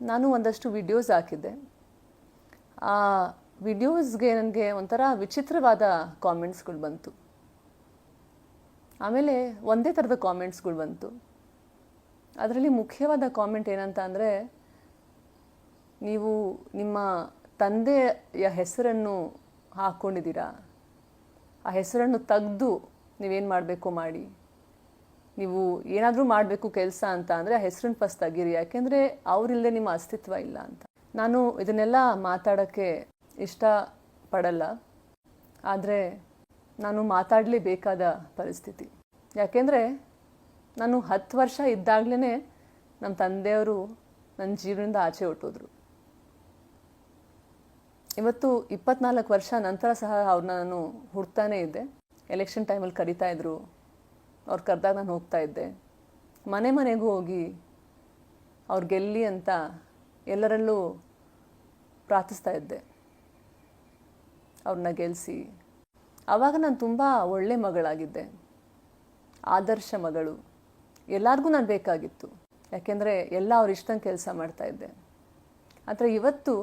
ನಾನು ಒಂದಷ್ಟು ವಿಡಿಯೋಸ್ ಹಾಕಿದ್ದೆ. ಆ ವಿಡಿಯೋಸ್ಗೆ ನನಗೆ ಒಂಥರ ವಿಚಿತ್ರವಾದ ಕಾಮೆಂಟ್ಸ್ಗಳು ಬಂತು. ಆಮೇಲೆ ಒಂದೇ ಥರದ ಕಾಮೆಂಟ್ಸ್ಗಳು ಬಂತು. ಅದರಲ್ಲಿ ಮುಖ್ಯವಾದ ಕಾಮೆಂಟ್ ಏನಂತ ಅಂದರೆ, ನೀವು ನಿಮ್ಮ ತಂದೆಯ ಹೆಸರನ್ನು ಹಾಕ್ಕೊಂಡಿದ್ದೀರಾ ಆ ಹೆಸರನ್ನು ತೆಗೆದು ನೀವೇನು ಮಾಡಬೇಕು ಮಾಡಿ? ನೀವು ಏನಾದರೂ ಮಾಡಬೇಕು ಕೆಲಸ ಅಂತ ಅಂದರೆ ಆ ಹೆಸರನ್ನ ಫಸ್ಟ್ ತೆಗೀರಿ, ಯಾಕೆಂದರೆ ಅವರಿಲ್ಲದೆ ನಿಮ್ಮ ಅಸ್ತಿತ್ವ ಇಲ್ಲ ಅಂತ. ನಾನು ಇದನ್ನೆಲ್ಲ ಮಾತಾಡೋಕ್ಕೆ ಇಷ್ಟಪಡಲ್ಲ, ಆದರೆ ನಾನು ಮಾತಾಡಲೇಬೇಕಾದ ಪರಿಸ್ಥಿತಿ. ಯಾಕೆಂದರೆ ನಾನು ಹತ್ತು ವರ್ಷ ಇದ್ದಾಗಲೇ ನಮ್ಮ ತಂದೆಯವರು ನನ್ನ ಜೀವನದಿಂದ ಆಚೆ ಹೊಟ್ಟೋದ್ರು ಇವತ್ತು ಇಪ್ಪತ್ನಾಲ್ಕು ವರ್ಷ ನಂತರ ಸಹ ಅವ್ರನ್ನ ನಾನು ಹುಡ್ತಾನೇ ಇದ್ದೆ. ಎಲೆಕ್ಷನ್ ಟೈಮಲ್ಲಿ ಕರಿತಾ ಇದ್ರು. ಅವ್ರು ಕರೆದಾಗ ನಾನು ಹೋಗ್ತಾ ಇದ್ದೆ. ಮನೆ ಮನೆಗೂ ಹೋಗಿ ಅವ್ರು ಗೆಲ್ಲಿ ಅಂತ ಎಲ್ಲರಲ್ಲೂ ಪ್ರಾರ್ಥಿಸ್ತಾ ಇದ್ದೆ. ಅವ್ರನ್ನ ಗೆಲ್ಲಿಸಿ ಆವಾಗ ನಾನು ತುಂಬ ಒಳ್ಳೆ ಮಗಳಾಗಿದ್ದೆ. ಆದರ್ಶ ಮಗಳು. ಎಲ್ಲರಿಗೂ ನಾನು ಬೇಕಾಗಿತ್ತು. ಯಾಕೆಂದರೆ ಎಲ್ಲ ಅವ್ರ ಇಷ್ಟಂಗೆ ಕೆಲಸ ಮಾಡ್ತಾ ಇದ್ದೆ. ಆದರೆ ಇವತ್ತು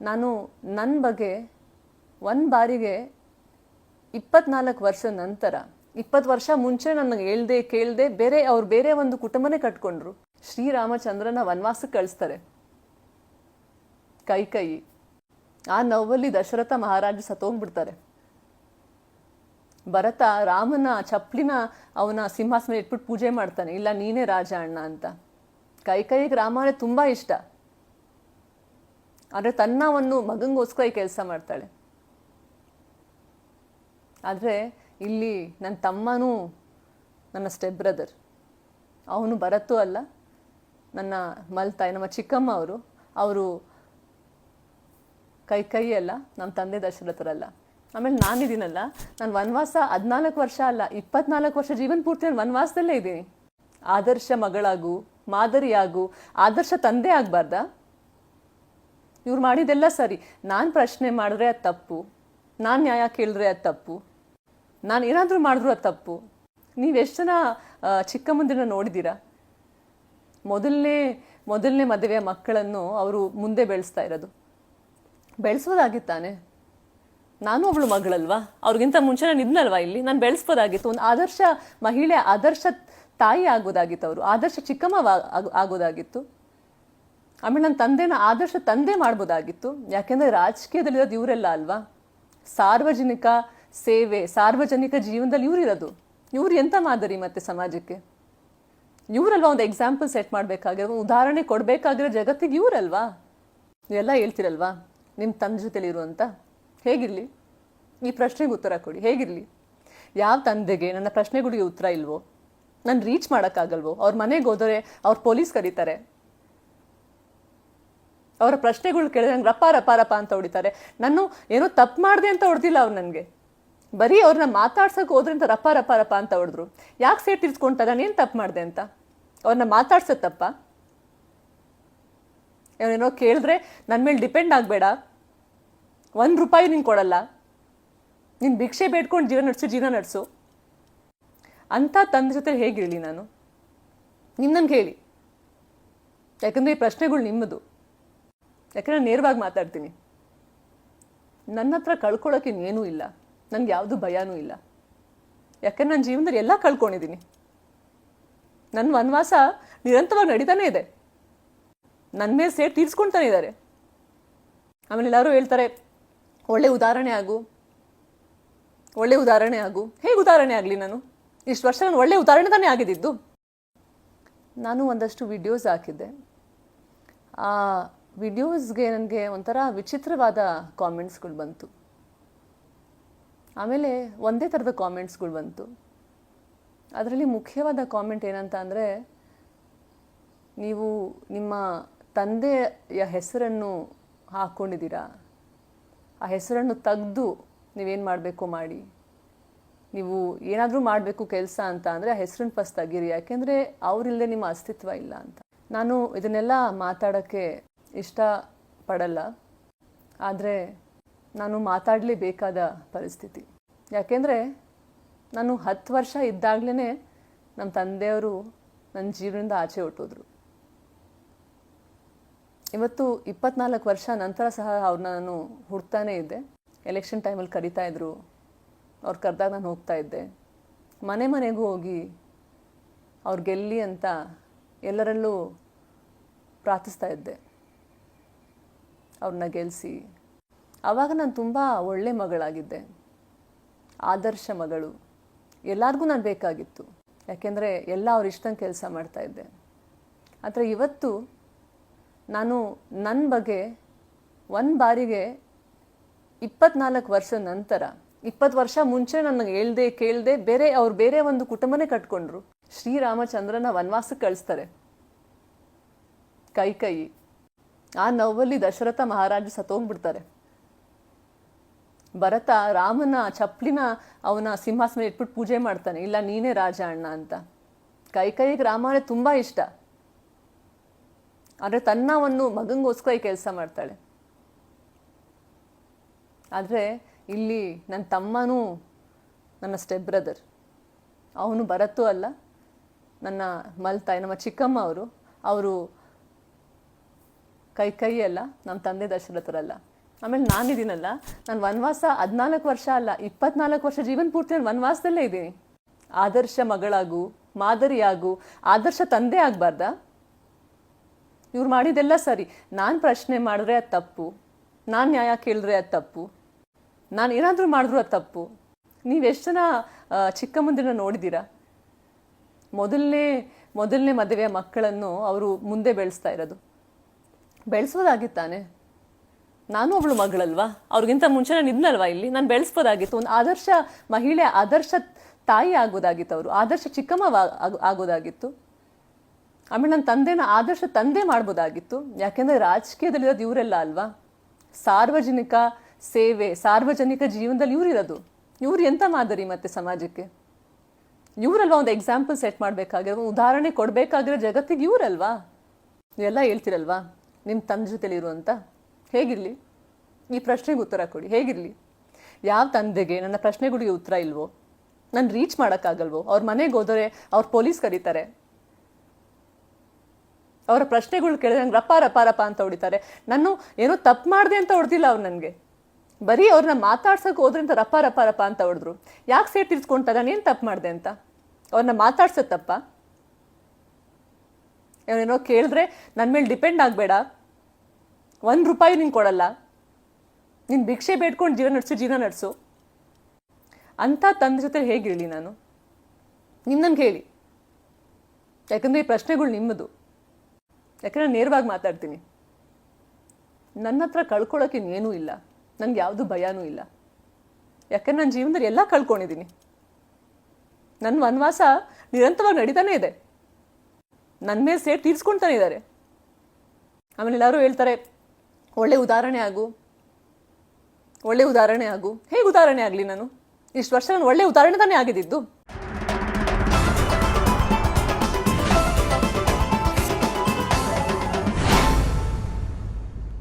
ನಾನು ನನ್ನ ಬಗ್ಗೆ ಒಂದು ಬಾರಿಗೆ ಇಪ್ಪತ್ನಾಲ್ಕು ವರ್ಷ ನಂತರ ಇಪ್ಪತ್ತು ವರ್ಷ ಮುಂಚೆ ನನಗೆ ಹೇಳ್ದೆ, ಕೇಳ್ದೆ ಬೇರೆ ಅವ್ರು ಬೇರೆ ಒಂದು ಕುಟುಂಬನೇ ಕಟ್ಕೊಂಡ್ರು. ಶ್ರೀರಾಮಚಂದ್ರನ ವನವಾಸಕ್ಕೆ ಕಳಿಸ್ತಾರೆ. ಕೈ ಕೈ. ಆ ನೋವಲ್ಲಿ ದಶರಥ ಮಹಾರಾಜ ಸತ್ತೋಗ್ಬಿಡ್ತಾರೆ. ಭರತ ರಾಮನ ಚಪ್ಪಲಿನ ಅವನ ಸಿಂಹಾಸನ ಇಟ್ಬಿಟ್ಟು ಪೂಜೆ ಮಾಡ್ತಾನೆ. ಇಲ್ಲ, ನೀನೇ ರಾಜ ಅಣ್ಣ ಅಂತ. ಕೈಕೈಗೆ ರಾಮನೆ ತುಂಬ ಇಷ್ಟ. ಆದರೆ ತನ್ನ ಒಂದು ಮಗಂಗೋಸ್ಕರ ಈ ಕೆಲಸ ಮಾಡ್ತಾಳೆ. ಆದರೆ ಇಲ್ಲಿ ನನ್ನ ತಮ್ಮನೂ ನನ್ನ ಸ್ಟೆಪ್ ಬ್ರದರ್ ಅವನು ಬರತ್ತೂ ಅಲ್ಲ, ನನ್ನ ಮಲ್ತಾಯಿ, ನಮ್ಮ ಚಿಕ್ಕಮ್ಮ ಅವರು. ಅವರು ಕೈ ಕೈ ಅಲ್ಲ ನಮ್ಮ ತಂದೆ ದಶರಥರಲ್ಲ. ಆಮೇಲೆ ನಾನಿದ್ದೀನಲ್ಲ ನಾನು ವನವಾಸ ಹದಿನಾಲ್ಕು ವರ್ಷ ಅಲ್ಲ, ಇಪ್ಪತ್ನಾಲ್ಕು ವರ್ಷ ಜೀವನ ಪೂರ್ತಿ ನಾನು ವನವಾಸದಲ್ಲೇ ಇದ್ದೀನಿ. ಆದರ್ಶ ಮಗಳಾಗು, ಮಾದರಿಯಾಗು, ಆದರ್ಶ ತಂದೆ ಆಗಬಾರ್ದಾ? ಇವ್ರು ಮಾಡಿದೆಲ್ಲ ಸರಿ. ನಾನು ಪ್ರಶ್ನೆ ಮಾಡಿದ್ರೆ ಅದು ತಪ್ಪು, ನಾನು ನ್ಯಾಯ ಕೇಳಿದ್ರೆ ಅದು ತಪ್ಪು. ನಾನು ಏನಾದರೂ ಮಾಡಿದ್ರು ಅದು ತಪ್ಪು. ನೀವೆಷ್ಟು ಜನ ಚಿಕ್ಕ ಮುಂದಿನ ನೋಡಿದ್ದೀರಾ? ಮೊದಲನೇ ಮೊದಲನೇ ಮದುವೆಯ ಮಕ್ಕಳನ್ನು ಅವರು ಮುಂದೆ ಬೆಳೆಸ್ತಾ ಇರೋದು. ಬೆಳೆಸೋದಾಗಿತ್ತಾನೆ? ನಾನು ಅವಳು ಮಗಳಲ್ವಾ? ಅವ್ರಿಗಿಂತ ಮುಂಚೆ ನಾನು ಇದ್ನಲ್ವಾ ಇಲ್ಲಿ? ನಾನು ಬೆಳೆಸ್ಬೋದಾಗಿತ್ತು. ಒಂದು ಆದರ್ಶ ಮಹಿಳೆ, ಆದರ್ಶ ತಾಯಿ ಆಗೋದಾಗಿತ್ತು ಅವರು. ಆದರ್ಶ ಚಿಕ್ಕಮ್ಮ ಆಗ್- ಆಗೋದಾಗಿತ್ತು. ಆಮೇಲೆ ನನ್ನ ತಂದೆನ ಆದರ್ಶ ತಂದೆ ಮಾಡ್ಬೋದಾಗಿತ್ತು. ಯಾಕೆಂದರೆ ರಾಜಕೀಯದಲ್ಲಿರೋದು ಇವರೆಲ್ಲ ಅಲ್ವಾ? ಸಾರ್ವಜನಿಕ ಸೇವೆ, ಸಾರ್ವಜನಿಕ ಜೀವನದಲ್ಲಿ ಇವರಿರೋದು ಇವ್ರು ಎಂತ ಮಾದರಿ ಮತ್ತೆ ಸಮಾಜಕ್ಕೆ? ಇವರಲ್ವಾ ಒಂದು ಎಕ್ಸಾಂಪಲ್ ಸೆಟ್ ಮಾಡಬೇಕಾಗಿರೋ ಉದಾಹರಣೆ ಕೊಡಬೇಕಾಗಿರೋ ಜಗತ್ತಿಗೆ ಇವರಲ್ವಾ? ನೀವೆಲ್ಲ ಹೇಳ್ತಿರಲ್ವಾ? ನಿಮ್ಮ ತಂದೆ ಜೊತೆಲಿ ಇರುವಂತ ಹೇಗಿರಲಿ? ಈ ಪ್ರಶ್ನೆಗೆ ಉತ್ತರ ಕೊಡಿ. ಹೇಗಿರಲಿ? ಯಾವ ತಂದೆಗೆ ನನ್ನ ಪ್ರಶ್ನೆಗಳಿಗೆ ಉತ್ತರ ಇಲ್ವೋ? ನಾನು ರೀಚ್ ಮಾಡೋಕ್ಕಾಗಲ್ವೋ? ಅವ್ರ ಮನೆಗೆ ಹೋದರೆ ಅವ್ರು ಪೊಲೀಸ್ ಕರೀತಾರೆ. ಅವರ ಪ್ರಶ್ನೆಗಳು ಕೇಳಿದ್ರೆ ನಂಗೆ ರಪ್ಪ ರಪ್ಪ ರಪ್ಪ ಅಂತ ಹೊಡಿತಾರೆ. ನಾನು ಏನೋ ತಪ್ಪು ಮಾಡಿದೆ ಅಂತ ಹೊಡೆದಿಲ್ಲ ಅವ್ರು ನನಗೆ. ಬರೀ ಅವ್ರನ್ನ ಮಾತಾಡ್ಸಕ್ಕೆ ಹೋದ್ರಿಂದ ರಪ್ಪ ರಪ್ಪ ರಪ್ಪ ಅಂತ ಹೊಡೆದ್ರು. ಯಾಕೆ ಸೇಟ್ ತಿರ್ಸ್ಕೊಂತ ನಾನು ಏನು ತಪ್ಪು ಮಾಡಿದೆ ಅಂತ. ಅವ್ರನ್ನ ಮಾತಾಡ್ಸೋ ತಪ್ಪ. ಅವನೇನೋ ಕೇಳಿದ್ರೆ ನನ್ನ ಮೇಲೆ ಡಿಪೆಂಡ್ ಆಗಬೇಡ. ಒಂದು ರೂಪಾಯಿ ನಿಂಗೆ ಕೊಡಲ್ಲ. ನೀನು ಭಿಕ್ಷೆ ಬೇಡ್ಕೊಂಡು ಜೀವನ ನಡೆಸು ಜೀವನ ನಡೆಸು. ಅಂತ ತಂದೆ ಜೊತೆ ಹೇಗಿರಲಿ ನಾನು? ನಿಮ್ಮ ನನಗೆ ಹೇಳಿ. ಯಾಕಂದರೆ ಈ ಪ್ರಶ್ನೆಗಳು ನಿಮ್ಮದು. ಯಾಕಂದರೆ ನಾನು ನೇರವಾಗಿ ಮಾತಾಡ್ತೀನಿ. ನನ್ನ ಹತ್ರ ಕಳ್ಕೊಳ್ಳೋಕೆ ಇನ್ನೇನೂ ಇಲ್ಲ. ನನಗೆ ಯಾವುದು ಭಯನೂ ಇಲ್ಲ. ಯಾಕಂದ್ರೆ ನನ್ನ ಜೀವನದಲ್ಲಿ ಎಲ್ಲ ಕಳ್ಕೊಂಡಿದ್ದೀನಿ ನನ್ನ ವನವಾಸ ನಿರಂತರವಾಗಿ ನಡೀತಾನೆ ಇದೆ. ನನ್ನ ಮೇಲೆ ಸೇಟ್ ತೀರ್ಸ್ಕೊಳ್ತಾನೆ ಇದ್ದಾರೆ ಆಮೇಲೆ ಎಲ್ಲರೂ ಹೇಳ್ತಾರೆ, ಒಳ್ಳೆ ಉದಾಹರಣೆ ಆಗು. ಒಳ್ಳೆ ಉದಾಹರಣೆ ಆಗು. ಹೇಗೆ ಉದಾಹರಣೆ ಆಗಲಿ ನಾನು? ಇಷ್ಟು ವರ್ಷ ನಾನು ಒಳ್ಳೆ ಉದಾಹರಣೆ ತಾನೇ ಆಗಿದ್ದಿದ್ದು ನಾನು ಒಂದಷ್ಟು ವಿಡಿಯೋಸ್ ಹಾಕಿದ್ದೆ. ಆ ವಿಡಿಯೋಸ್ಗೆ ನನಗೆ ಒಂಥರ ವಿಚಿತ್ರವಾದ ಕಾಮೆಂಟ್ಸ್ಗಳು ಬಂತು. ಆಮೇಲೆ ಒಂದೇ ಥರದ ಕಾಮೆಂಟ್ಸ್ಗಳು ಬಂತು. ಅದರಲ್ಲಿ ಮುಖ್ಯವಾದ ಕಾಮೆಂಟ್ ಏನಂತ ಅಂದರೆ, ನೀವು ನಿಮ್ಮ ತಂದೆಯ ಹೆಸರನ್ನು ಹಾಕ್ಕೊಂಡಿದ್ದೀರಾ ಆ ಹೆಸರನ್ನು ತೆಗೆದು ನೀವೇನು ಮಾಡಬೇಕು ಮಾಡಿ? ನೀವು ಏನಾದರೂ ಮಾಡಬೇಕು ಕೆಲಸ ಅಂತ ಅಂದರೆ ಆ ಹೆಸರನ್ನು ಫಸ್ಟ್ ತೆಗೀರಿ. ಯಾಕೆಂದರೆ ಅವರಿಲ್ಲದೆ ನಿಮ್ಮ ಅಸ್ತಿತ್ವ ಇಲ್ಲ ಅಂತ. ನಾನು ಇದನ್ನೆಲ್ಲ ಮಾತಾಡೋಕ್ಕೆ ಇಷ್ಟಪಡಲ್ಲ. ಆದರೆ ನಾನು ಮಾತಾಡಲೇಬೇಕಾದ ಪರಿಸ್ಥಿತಿ. ಯಾಕೆಂದರೆ ನಾನು ಹತ್ತು ವರ್ಷ ಇದ್ದಾಗಲೇ ನಮ್ಮ ತಂದೆಯವರು ನನ್ನ ಜೀವನದಿಂದ ಆಚೆ ಹೊಟ್ಟೋದ್ರು ಇವತ್ತು ಇಪ್ಪತ್ನಾಲ್ಕು ವರ್ಷ ನಂತರ ಸಹ ಅವ್ರನ್ನ ನಾನು ಹುಡ್ತಾನೇ ಇದ್ದೆ. ಎಲೆಕ್ಷನ್ ಟೈಮಲ್ಲಿ ಕರಿತಾ ಇದ್ರು. ಅವ್ರು ಕರೆದಾಗ ನಾನು ಹೋಗ್ತಾ ಇದ್ದೆ. ಮನೆ ಮನೆಗೂ ಹೋಗಿ ಅವ್ರು ಗೆಲ್ಲಿ ಅಂತ ಎಲ್ಲರಲ್ಲೂ ಪ್ರಾರ್ಥಿಸ್ತಾ ಇದ್ದೆ. ಅವ್ರನ್ನ ಗೆಲ್ಲಿಸಿ ಆವಾಗ ನಾನು ತುಂಬ ಒಳ್ಳೆ ಮಗಳಾಗಿದ್ದೆ. ಆದರ್ಶ ಮಗಳು. ಎಲ್ಲರಿಗೂ ನಾನು ಬೇಕಾಗಿತ್ತು. ಯಾಕೆಂದರೆ ಎಲ್ಲ ಅವ್ರ ಇಷ್ಟಂಗೆ ಕೆಲಸ ಮಾಡ್ತಾಯಿದ್ದೆ ಆದರೆ ಇವತ್ತು ನಾನು ನನ್ನ ಬಗ್ಗೆ ಒಂದು ಬಾರಿಗೆ ಇಪ್ಪತ್ನಾಲ್ಕು ವರ್ಷ ನಂತರ, ಇಪ್ಪತ್ತು ವರ್ಷ ಮುಂಚೆ ನನಗೆ ಹೇಳ್ದೆ ಕೇಳ್ದೆ ಬೇರೆ ಅವ್ರು ಬೇರೆ ಒಂದು ಕುಟುಂಬನೇ ಕಟ್ಕೊಂಡ್ರು. ಶ್ರೀರಾಮಚಂದ್ರನ ವನವಾಸಕ್ಕೆ ಕಳಿಸ್ತಾರೆ. ಕೈ ಕೈ. ಆ ನೋವಲ್ಲಿ ದಶರಥ ಮಹಾರಾಜ ಸತ್ತೋಗ್ಬಿಡ್ತಾರೆ. ಭರತ ರಾಮನ ಚಪ್ಪಲಿನ ಅವನ ಸಿಂಹಾಸನ ಇಟ್ಬಿಟ್ಟು ಪೂಜೆ ಮಾಡ್ತಾನೆ. ಇಲ್ಲ, ನೀನೇ ರಾಜ ಅಣ್ಣ ಅಂತ. ಕೈಕೈಗೆ ರಾಮ ತುಂಬ ಇಷ್ಟ. ಆದರೆ ತನ್ನ ಒಂದು ಮಗಂಗೋಸ್ಕರ ಈ ಕೆಲಸ ಮಾಡ್ತಾಳೆ. ಆದರೆ ಇಲ್ಲಿ ನನ್ನ ತಮ್ಮನೂ ನನ್ನ ಸ್ಟೆಪ್ ಬ್ರದರ್ ಅವನು ಭರತ್ತು ಅಲ್ಲ, ನನ್ನ ಮಲ್ತಾಯಿ, ನಮ್ಮ ಚಿಕ್ಕಮ್ಮ ಅವರು. ಅವರು ಕೈ ಕೈ ಅಲ್ಲ, ನಮ್ಮ ತಂದೆ ದಶರಥರಲ್ಲ. ಆಮೇಲೆ ನಾನಿದ್ದೀನಲ್ಲ ನಾನು ವನವಾಸ ಹದಿನಾಲ್ಕು ವರ್ಷ ಅಲ್ಲ, ಇಪ್ಪತ್ನಾಲ್ಕು ವರ್ಷ ಜೀವನ ಪೂರ್ತಿ ನಾನು ವನವಾಸದಲ್ಲೇ ಇದ್ದೀನಿ. ಆದರ್ಶ ಮಗಳಾಗು, ಮಾದರಿಯಾಗು, ಆದರ್ಶ ತಂದೆ ಆಗಬಾರ್ದಾ? ಇವ್ರು ಮಾಡಿದೆಲ್ಲ ಸರಿ. ನಾನು ಪ್ರಶ್ನೆ ಮಾಡಿದ್ರೆ ಅದು ತಪ್ಪು, ನಾನು ನ್ಯಾಯ ಕೇಳಿದ್ರೆ ಅದು ತಪ್ಪು, ನಾನು ಏನಾದರೂ ಮಾಡಿದ್ರು ಅದು ತಪ್ಪು. ನೀವೆಷ್ಟು ಜನ ಚಿಕ್ಕ ಮುಂದಿನ ನೋಡಿದ್ದೀರಾ ಮೊದಲನೇ ಮೊದಲನೇ ಮದುವೆಯ ಮಕ್ಕಳನ್ನು ಅವರು ಮುಂದೆ ಬೆಳೆಸ್ತಾ ಇರೋದು. ಬೆಳೆಸೋದಾಗಿತ್ತಾನೆ. ನಾನು ಅವಳು ಮಗಳಲ್ವಾ? ಅವ್ರಿಗಿಂತ ಮುಂಚೆ ನಾನು ಇದ್ನಲ್ವಾ ಇಲ್ಲಿ? ನಾನು ಬೆಳೆಸ್ಬೋದಾಗಿತ್ತು. ಒಂದು ಆದರ್ಶ ಮಹಿಳೆ, ಆದರ್ಶ ತಾಯಿ ಆಗೋದಾಗಿತ್ತು ಅವರು. ಆದರ್ಶ ಚಿಕ್ಕಮ್ಮ ಆಗ್- ಆಗೋದಾಗಿತ್ತು. ಆಮೇಲೆ ನನ್ನ ತಂದೆನ ಆದರ್ಶ ತಂದೆ ಮಾಡ್ಬೋದಾಗಿತ್ತು. ಯಾಕೆಂದ್ರೆ ರಾಜಕೀಯದಲ್ಲಿರೋದು ಇವರೆಲ್ಲ ಅಲ್ವಾ? ಸಾರ್ವಜನಿಕ ಸೇವೆ, ಸಾರ್ವಜನಿಕ ಜೀವನದಲ್ಲಿ ಇವರಿರೋದು ಇವ್ರು ಎಂಥ ಮಾದರಿ ಮತ್ತೆ ಸಮಾಜಕ್ಕೆ? ಇವರಲ್ವಾ ಒಂದು ಎಕ್ಸಾಂಪಲ್ ಸೆಟ್ ಮಾಡಬೇಕಾಗಿರೋ ಉದಾಹರಣೆ ಕೊಡಬೇಕಾಗಿರೋ ಜಗತ್ತಿಗೆ ಇವರಲ್ವಾ? ನೀವೆಲ್ಲ ಹೇಳ್ತಿರಲ್ವಾ? ನಿಮ್ಮ ತಂದೆ ಜೊತೆಲಿ ಅಂತ? ಹೇಗಿರಲಿ? ಈ ಪ್ರಶ್ನೆಗೆ ಉತ್ತರ ಕೊಡಿ. ಹೇಗಿರಲಿ? ಯಾವ ತಂದೆಗೆ ನನ್ನ ಪ್ರಶ್ನೆಗಳಿಗೆ ಉತ್ತರ ಇಲ್ವೋ? ನಾನು ರೀಚ್ ಮಾಡೋಕ್ಕಾಗಲ್ವೋ? ಅವ್ರ ಮನೆಗೆ ಹೋದರೆ ಅವ್ರು ಪೊಲೀಸ್ ಕರೀತಾರೆ. ಅವರ ಪ್ರಶ್ನೆಗಳು ಕೇಳಿದ್ರೆ ನಂಗೆ ರಪ್ಪ ರಪ್ಪ ರಪ್ಪ ಅಂತ ಹೊಡಿತಾರೆ. ನಾನು ಏನೋ ತಪ್ಪು ಮಾಡಿದೆ ಅಂತ ಹೊಡೆದಿಲ್ಲ ಅವ್ರು ನನಗೆ. ಬರೀ ಅವ್ರನ್ನ ಮಾತಾಡ್ಸೋಕೆ ಹೋದ್ರೆ ಅಂತ ರಪ್ಪ ರಪ್ಪ ರಪ್ಪ ಅಂತ ಹೊಡೆದ್ರು. ಯಾಕೆ ಸೇಟ್ ತಿರ್ಸ್ಕೊಂತ ಏನು ತಪ್ಪು ಮಾಡಿದೆ ಅಂತ? ಅವ್ರನ್ನ ಮಾತಾಡ್ಸೋದು ತಪ್ಪ? ಏನೋ ಕೇಳಿದ್ರೆ ನನ್ನ ಮೇಲೆ ಡಿಪೆಂಡ್ ಆಗಬೇಡ. ಒಂದು ರೂಪಾಯಿ ನಿಂಗೆ ಕೊಡಲ್ಲ. ನೀನು ಭಿಕ್ಷೆ ಬೇಡ್ಕೊಂಡು ಜೀವನ ನಡೆಸು ಜೀವನ ನಡೆಸು. ಅಂಥ ತಂದೆ ಜೊತೆ ಹೇಗಿರಲಿ ನಾನು? ನಿಮ್ಮ ನನಗೆ ಹೇಳಿ ಯಾಕಂದರೆ ಈ ಪ್ರಶ್ನೆಗಳು ನಿಮ್ಮದು. ಯಾಕಂದ್ರೆ ನೇರವಾಗಿ ಮಾತಾಡ್ತೀನಿ. ನನ್ನ ಹತ್ರ ಕಳ್ಕೊಳ್ಳೋಕೆ ಇನ್ನೇನೂ ಇಲ್ಲ. ನನಗೆ ಯಾವುದು ಭಯನೂ ಇಲ್ಲ. ಯಾಕಂದ್ರೆ ನನ್ನ ಜೀವನದಲ್ಲಿ ಎಲ್ಲ ಕಳ್ಕೊಂಡಿದ್ದೀನಿ ನನ್ನ ವನವಾಸ ನಿರಂತರವಾಗಿ ನಡೀತಾನೆ ಇದೆ. ನನ್ನ ಮೇಲೆ ಸೇಟ್ ತೀರ್ಸ್ಕೊಳ್ತಾನೆ ಇದ್ದಾರೆ ಆಮೇಲೆ ಎಲ್ಲರೂ ಹೇಳ್ತಾರೆ ಒಳ್ಳೆ ಉದಾಹರಣೆ ಆಗು. ಒಳ್ಳೆ ಉದಾಹರಣೆ ಆಗು. ಹೇಗೆ ಉದಾಹರಣೆ ಆಗಲಿ ನಾನು? ಇಷ್ಟು ವರ್ಷ ನಾನು ಒಳ್ಳೆ ಉದಾಹರಣೆ ತಾನೇ ಆಗಿದ್ದು.